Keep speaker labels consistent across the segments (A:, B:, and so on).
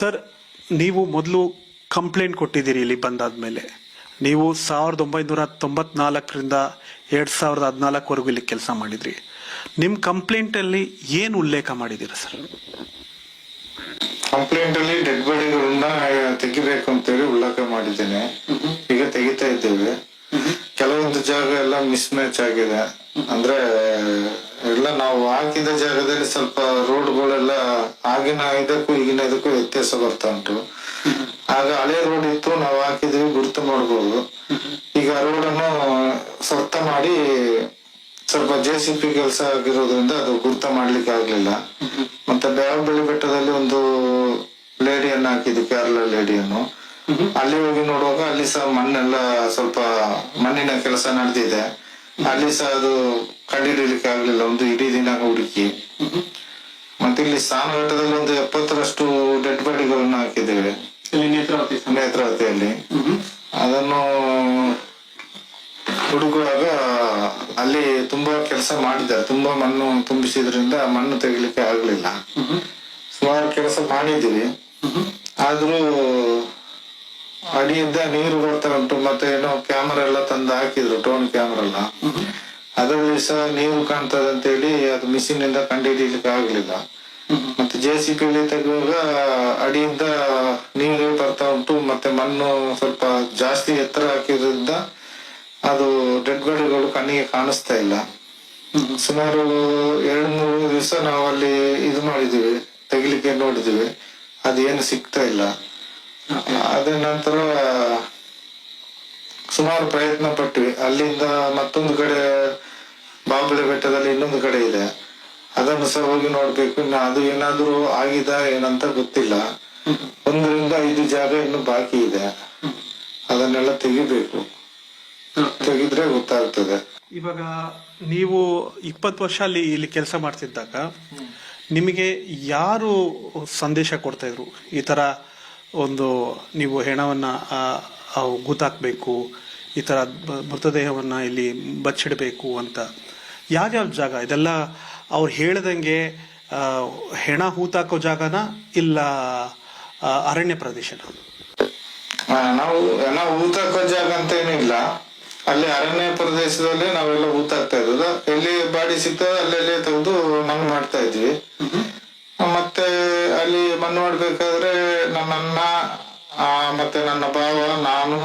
A: Sir, ನೀವು ಮೊದಲು complaint ಕೊಟ್ಟಿದ್ದೀರಿ ಇಲ್ಲಿ ಬಂದಾದ್ಮೇಲೆ. ನೀವು ಸಾವಿರದ ಒಂಬೈನೂರ ತೊಂಬತ್ನಾಲ್ಕರಿಂದ ಎರಡು ಸಾವಿರದ ಹದಿನಾಲ್ಕವರೆಗೂ ಇಲ್ಲಿ ಕೆಲಸ ಮಾಡಿದ್ರಿ. ನಿಮ್ಮ ಕಂಪ್ಲೇಂಟಲ್ಲಿ ಏನು ಉಲ್ಲೇಖ ಮಾಡಿದ್ದೀರಾ ಸರ್?
B: ಕಂಪ್ಲೇಂಟ್ ಅಲ್ಲಿ ಡೆಡ್ ಬಾಡಿಗಳನ್ನ ತೆಗಿಬೇಕು ಅಂತೇಳಿ ಉಲ್ಲೇಖ ಮಾಡಿದ್ದೇನೆ. ಈಗ ತೆಗಿತಾ ಇದ್ದೇವೆ. ಜಾಗ ಎಲ್ಲ ಮಿಸ್ ಮ್ಯಾಚ್ ಆಗಿದೆ. ಅಂದ್ರೆ, ಎಲ್ಲ ನಾವು ಹಾಕಿದ ಜಾಗದಲ್ಲಿ ಸ್ವಲ್ಪ ರೋಡ್ಗಳೆಲ್ಲ ಆಗಿನ ಇದಕ್ಕೂ ಈಗಿನ ಇದಕ್ಕೂ ವ್ಯತ್ಯಾಸ ಬರ್ತಾ ಉಂಟು. ಆಗ ಹಳೆ ರೋಡ್ ಇತ್ತು, ನಾವು ಹಾಕಿದ್ವಿ, ಗುರುತು ಮಾಡ್ಬೋದು. ಈಗ ರೋಡ್ ಅನ್ನು ಸ್ವರ್ಥ ಮಾಡಿ ಸ್ವಲ್ಪ ಜೆ ಸಿ ಪಿ ಕೆಲಸ ಆಗಿರೋದ್ರಿಂದ ಅದು ಗುರುತ ಮಾಡ್ಲಿಕ್ಕೆ ಆಗ್ಲಿಲ್ಲ. ಮತ್ತೆ ಬೆಳಿ ಬೆಟ್ಟದಲ್ಲಿ ಒಂದು ಲೇಡಿಯನ್ನು ಹಾಕಿದ್ವಿ ಕೇರಳ ಲೇಡಿಯನ್ನು ಅಲ್ಲಿ ಹೋಗಿ ನೋಡುವಾಗ ಅಲ್ಲಿ ಸಹ ಮಣ್ಣೆಲ್ಲ ಸ್ವಲ್ಪ ಮಣ್ಣಿನ ಕೆಲಸ ನಡೆದಿದೆ. ಅಲ್ಲಿ ಸಹ ಅದು ಕಂಡುಹಿಡಿಯಲಿಕ್ಕೆ ಆಗ್ಲಿಲ್ಲ ಒಂದು ಇಡೀ ದಿನ ಹುಡುಕಿ. ಮತ್ತೆ ಇಲ್ಲಿ ಸ್ನಾನಘಟ್ಟದಲ್ಲಿ ಒಂದು ಎಪ್ಪತ್ತರಷ್ಟು ಡೆಡ್ ಬಾಡಿಗಳನ್ನು ಹಾಕಿದ್ದೇವೆ. ನೇತ್ರಾವತಿಯಲ್ಲಿ. ಅದನ್ನು ಹುಡುಕುವಾಗ ಅಲ್ಲಿ ತುಂಬಾ ಕೆಲಸ ಮಾಡಿದ್ದಾರೆ. ತುಂಬಾ ಮಣ್ಣು ತುಂಬಿಸಿದ್ರಿಂದ ಮಣ್ಣು ತೆಗಿಲಿಕ್ಕೆ ಆಗ್ಲಿಲ್ಲ. ಸುಮಾರು ಕೆಲಸ ಮಾಡಿದ್ದೀವಿ. ಆದ್ರೂ ಅಡಿಯಿಂದ ನೀರು ಬರ್ತಾ ಉಂಟು ಮತ್ತೆ ಏನೋ ಕ್ಯಾಮರಾ ಎಲ್ಲ ತಂದು ಹಾಕಿದ್ರು ಟೋನ್ ಕ್ಯಾಮರಾ ಎಲ್ಲ. ಅದರಲ್ಲಿ ಸಹ ನೀರು ಕಾಣ್ತದೆ ಅಂತೇಳಿ ಅದು ಮಿಷಿನ್ ಇಂದ ಕಂಡುಹಿಡಿಯಲಿಕ್ಕೆ ಆಗ್ಲಿಲ್ಲ. ಮತ್ತೆ ಜೆ ಸಿ ಪಿ ತೆಗುವಾಗ ಅಡಿಯಿಂದ ನೀರು ಬರ್ತಾ ಉಂಟು. ಮತ್ತೆ ಮಣ್ಣು ಸ್ವಲ್ಪ ಜಾಸ್ತಿ ಎತ್ತರ ಹಾಕಿದ್ರಿಂದ ಅದು ಡೆಡ್ ಬಾಡಿಗಳು ಕಣ್ಣಿಗೆ ಕಾಣಿಸ್ತಾ ಇಲ್ಲ. ಸುಮಾರು ಎರಡು ಮೂರು ದಿವಸ ನಾವು ಇದು ಮಾಡಿದೀವಿ ತೆಗಿಲಿಕ್ಕೆ ನೋಡಿದ್ವಿ ಅದೇನು ಸಿಗ್ತಾ ಇಲ್ಲ. ಅದ ನಂತರ ಸುಮಾರು ಪ್ರಯತ್ನ ಪಟ್ವಿ. ಅಲ್ಲಿಂದ ಮತ್ತೊಂದು ಕಡೆ ಬಾಬಳಿ ಬೆಟ್ಟದಲ್ಲಿ ಇನ್ನೊಂದು ಕಡೆ ಇದೆ. ಅದನ್ನು ಸಹ ಹೋಗಿ ನೋಡ್ಬೇಕು. ಇನ್ನು ಅದು ಏನಾದ್ರೂ ಆಗಿದೆ ಏನಂತ ಗೊತ್ತಿಲ್ಲ. ಒಂದರಿಂದ ಐದು ಜಾಗ ಇನ್ನು ಬಾಕಿ ಇದೆ. ಅದನ್ನೆಲ್ಲ ತೆಗಿಬೇಕು. ತೆಗಿದ್ರೆ ಗೊತ್ತಾಗ್ತದೆ.
A: ಇವಾಗ ನೀವು ಇಪ್ಪತ್ತು ವರ್ಷ ಅಲ್ಲಿ ಇಲ್ಲಿ ಕೆಲಸ ಮಾಡ್ತಿದ್ದಾಗ ನಿಮಗೆ ಯಾರು ಸಂದೇಶ ಕೊಡ್ತಾ ಇದ್ರು? ಈ ಥರ ಒಂದು ನೀವು ಹೆಣವನ್ನ ಗೂತಾಕ್ಬೇಕು ಈ ಥರ ಮೃತದೇಹವನ್ನು ಮೃತದೇಹವನ್ನ ಇಲ್ಲಿ ಬಚ್ಚಿಡಬೇಕು ಅಂತ. ಯಾವ್ಯಾವ ಜಾಗ? ಇದೆಲ್ಲ ಅವ್ರು ಹೇಳ್ದಂಗೆ ಹೆಣ ಹೂತಾಕೋ ಜಾಗನ ಇಲ್ಲ ಅರಣ್ಯ ಪ್ರದೇಶನ?
B: ನಾವು ನಾವು ಹೂತಾಕೋ ಜಾಗ ಅಂತ ಏನಿಲ್ಲ ಅಲ್ಲಿ ಅರಣ್ಯ ಪ್ರದೇಶದಲ್ಲಿ ನಾವೆಲ್ಲ ಹೂತಾಕ್ತಾ ಇದ್ದದ ಎಲ್ಲಿ ಬಾಡಿ ಸಿಗ್ತದೆ ಅಲ್ಲೆಲ್ಲೇ ತೆಗೆದು ಮಣ್ಣು ಮಾಡ್ತಾ ಇದ್ವಿ. ಮತ್ತೆ ಅಲ್ಲಿ ಬಂದ್ ಮಾಡ್ಬೇಕಾದ್ರೆ ನನ್ನನ್ನ ಆ, ಮತ್ತೆ ನನ್ನ ಭಾವ ನಾನು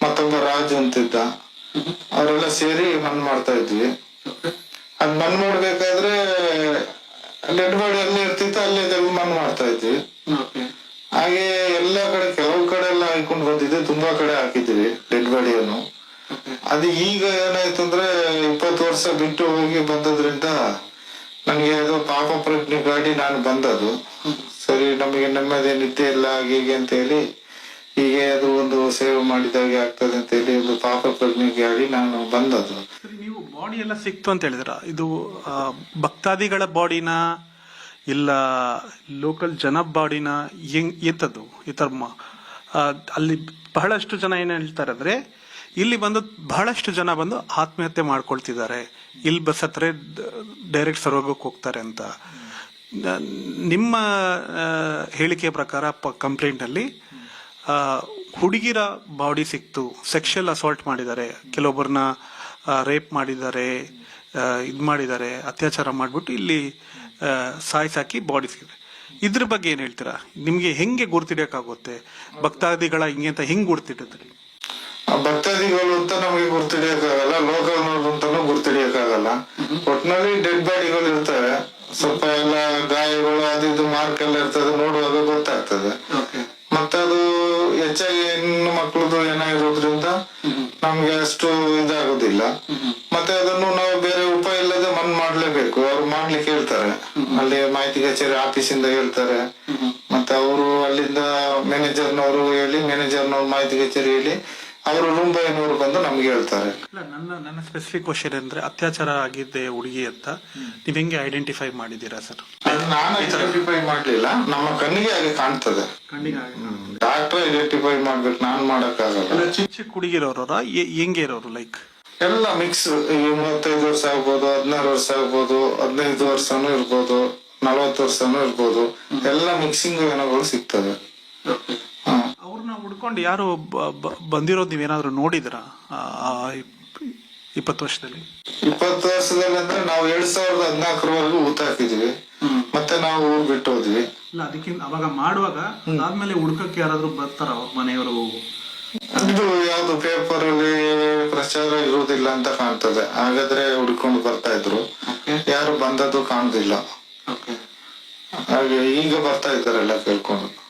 B: ಮತ್ತೊಬ್ಬ ರಾಜು ಅಂತಿದ್ದ. ಅವರೆಲ್ಲ ಸೇರಿ ಮನ್ ಮಾಡ್ತಾ ಇದ್ವಿ. ಅದ್ ಮನ್ ಮಾಡ್ಬೇಕಾದ್ರೆ ಲೆಡ್ಬಾಡಿ ಅಲ್ಲಿ ಇರ್ತಿತ್ತು ಅಲ್ಲಿ ಮನ್ ಮಾಡ್ತಾ ಇದ್ವಿ. ಹಾಗೆ ಎಲ್ಲ ಕಡೆ ಕೆಲವು ಕಡೆ ಎಲ್ಲ ಹಾಕೊಂಡು ಬಂದಿದ್ದೆ ತುಂಬಾ ಕಡೆ ಹಾಕಿದ್ವಿ ಡೆಡ್ ಬಾಡಿಯನ್ನು. ಅದು ಈಗ ಏನಾಯ್ತು ಅಂದ್ರೆ ಇಪ್ಪತ್ತು ವರ್ಷ ಬಿಟ್ಟು ಹೋಗಿ ಬಂದದ್ರಿಂದ ನನಗೆ ಅದು ಪಾಪ ಪ್ರಜ್ಞೆ ಗಾಡಿ ನಾನು ಬಂದದ್ದು. ಸರಿ, ನಮಗೆ ನೆಮ್ಮದಿ ನಿದ್ದೆ ಇಲ್ಲ ಹಾಗೆ ಅಂತ ಹೇಳಿ, ಹೀಗೆ ಅದು ಒಂದು ಸೇವೆ ಮಾಡಿದಾಗೆ ಆಗ್ತದೆ ಅಂತ ಹೇಳಿ ಒಂದು ಪಾಪ ಪ್ರಜ್ಞೆ ಗಾಡಿ ನಾನು
A: ಬಂದದ್ದು. ನೀವು ಬಾಡಿ ಎಲ್ಲ ಸಿಕ್ತು ಅಂತ ಹೇಳಿದ್ರ? ಇದು ಭಕ್ತಾದಿಗಳ ಬಾಡಿನ ಇಲ್ಲ ಲೋಕಲ್ ಜನ ಬಾಡಿನ ಹೆಂಗ್ ಎಂತದ್ದು, ಈ ಥರ ಅಲ್ಲಿ ಬಹಳಷ್ಟು ಜನ ಏನು ಹೇಳ್ತಾರೆ ಅಂದರೆ, ಇಲ್ಲಿ ಬಂದು ಬಹಳಷ್ಟು ಜನ ಬಂದು ಆತ್ಮಹತ್ಯೆ ಮಾಡ್ಕೊಳ್ತಿದ್ದಾರೆ. ಇಲ್ಲಿ ಬಸ್ ಹತ್ರ ಡೈರೆಕ್ಟ್ ಸರ್ವೋಗಕ್ಕೆ ಹೋಗ್ತಾರೆ ಅಂತ. ನಿಮ್ಮ ಹೇಳಿಕೆಯ ಪ್ರಕಾರ ಪ ಕಂಪ್ಲೇಂಟಲ್ಲಿ ಹುಡುಗಿರ ಬಾಡಿ ಸಿಕ್ತು ಸೆಕ್ಷಲ್ ಅಸಾಲ್ಟ್ ಮಾಡಿದ್ದಾರೆ, ಕೆಲವೊಬ್ಬರನ್ನ ರೇಪ್ ಮಾಡಿದ್ದಾರೆ ಇದು ಮಾಡಿದ್ದಾರೆ, ಅತ್ಯಾಚಾರ ಮಾಡಿಬಿಟ್ಟು ಇಲ್ಲಿ ಸಾಯಿಸಾಕಿ ಬಾಡಿ ಸಿಕ್ಕಿದೆ. ಇದ್ರ ಬಗ್ಗೆ ಏನು ಹೇಳ್ತೀರಾ? ನಿಮಗೆ ಹೆಂಗೆ ಗುರ್ತಿಡಿಯಕ್ಕಾಗುತ್ತೆ? ಭಕ್ತಾದಿಗಳ ಹಿಂಗೆ ಅಂತ ಹೆಂಗೆ ಗುರ್ತಿಡಿದ್ರಿ
B: ಆ ಭಕ್ತಾದಿಗಳು ಅಂತ ನಮಗೆ ಗುರ್ತಿಡಿಯಕ್ಕಾಗಲ್ಲ ಲೋಕಲ್ ಅಂತಾನು ಗುರ್ತಿಡಿಯಕ್ಕಾಗಲ್ಲ. ಒಟ್ನಲ್ಲಿ ಡೆಡ್ ಬಾಡಿಗಳು ಇರ್ತವೆ ಸ್ವಲ್ಪ ಎಲ್ಲ ಗಾಯಗಳು ಅದು ಇದು ಮಾರ್ಕ್ ಎಲ್ಲ ಇರ್ತದೆ ನೋಡುವಾಗ ಗೊತ್ತಾಗ್ತದೆ. ಮತ್ತದು ಅದು ಹೆಚ್ಚಾಗಿ ಹೆಣ್ಣು ಮಕ್ಕಳದು ಏನಾಗಿರೋದ್ರಿಂದ ನಮ್ಗೆ ಅಷ್ಟು ಇದಾಗೋದಿಲ್ಲ. ಮತ್ತೆ ಅದನ್ನು ನಾವು ಬೇರೆ ಉಪಾಯ ಇಲ್ಲದೆ ಮನ್ ಮಾಡ್ಲೇಬೇಕು. ಅವ್ರು ಮಾಡ್ಲಿಕ್ಕೆ ಹೇಳ್ತಾರೆ. ಅಲ್ಲಿ ಮಾಹಿತಿ ಕಚೇರಿ ಆಫೀಸಿಂದ ಹೇಳ್ತಾರೆ. ಮತ್ತೆ ಅವರು ಅಲ್ಲಿಂದ ಮ್ಯಾನೇಜರ್ನವರು ಹೇಳಿ ಮ್ಯಾನೇಜರ್ನವ್ರು ಮಾಹಿತಿ ಕಚೇರಿ ಹೇಳಿ ಅವರು ರೂಂಬೈನವರು ಬಂದು ನಮ್ಗೆ ಹೇಳ್ತಾರೆ.
A: ಇಲ್ಲ ನನ್ನ ನನ್ನ ಸ್ಪೆಸಿಫಿಕ್ ಕ್ವಶನ್ ಅಂದ್ರೆ ಅತ್ಯಾಚಾರ ಆಗಿದ್ದೆ ಹುಡುಗಿ ಅಂತ ನೀವ್ ಹೆಂಗೆ ಐಡೆಂಟಿಫೈ ಮಾಡಿದೀರಾ ಸರ್?
B: ನಾನು ಐಡೆಂಟಿಫೈ ಮಾಡ್ಲಿಲ್ಲ. ನಮ್ಮ ಕಣ್ಣಿಗೆ ಹಾಗೆ ಕಾಣ್ತದೆ. ಡಾಕ್ಟರ್ ಐಡೆಂಟಿಫೈ ಮಾಡ್ಬೇಕು ನಾನ್ ಮಾಡಕ್ಕಾಗಲ್ಲ.
A: ಚಿಕ್ಕ ಚಿಕ್ಕ ಹುಡುಗಿರೋರ ಹೆಂಗೆ ಇರೋರು ಲೈಕ್
B: ಎಲ್ಲ ಮಿಕ್ಸ್ ಮೂವತ್ತೈದು ವರ್ಷ ಆಗ್ಬೋದು ಹದಿನಾರು ವರ್ಷ ಆಗ್ಬೋದು ಹದಿನೈದು ವರ್ಷನೂ ಇರ್ಬೋದು ನಲವತ್ತು ವರ್ಷನೂ ಇರ್ಬೋದು. ಎಲ್ಲ ಮಿಕ್ಸಿಂಗ್ ಏನೋ
A: ಅವ್ರನ್ನ ಹುಡ್ಕೊಂಡು ಯಾರು ಬಂದಿರೋದು ನೀವ್ ಬಂದಿರೋದು ನೀವೇನಾದ್ರೂ ನೋಡಿದಿರಾ? ಇಪ್ಪತ್ತು ವರ್ಷದಲ್ಲಿ.
B: ಇಪ್ಪತ್ತು ವರ್ಷದಲ್ಲಿ ಅಂದ್ರೆ ನಾವು ಎರಡ್ ಸಾವಿರದ ಹದಿನಾಲ್ಕರವರೆಗೂ ಊತ ಹಾಕಿದ್ವಿ. ಮತ್ತೆ ನಾವು ಊರ್ ಬಿಟ್ಟು ಹೋದ್ವಿ.
A: ಇಲ್ಲ ಅದಕ್ಕಿಂತ ಅವಾಗ ಮಾಡುವಾಗ ಅದಾದ್ಮೇಲೆ ಹುಡ್ಕಕ್ಕೆ ಯಾರಾದ್ರೂ ಬರ್ತಾರ ಮನೆಯವರು?
B: ಅದು ಯಾವ್ದು ಪೇಪರ್ ಅಲ್ಲಿ ಪ್ರಚಾರ ಇರುವುದಿಲ್ಲ ಅಂತ ಕಾಣ್ತದೆ. ಹಾಗಾದ್ರೆ ಹುಡ್ಕೊಂಡು ಬರ್ತಾ ಇದ್ರು. ಯಾರು ಬಂದದ್ದು ಕಾಣುದಿಲ್ಲ. ಹಾಗೆ ಈಗ ಬರ್ತಾ ಇದಾರೆಲ್ಲ ಕೇಳ್ಕೊಂಡು.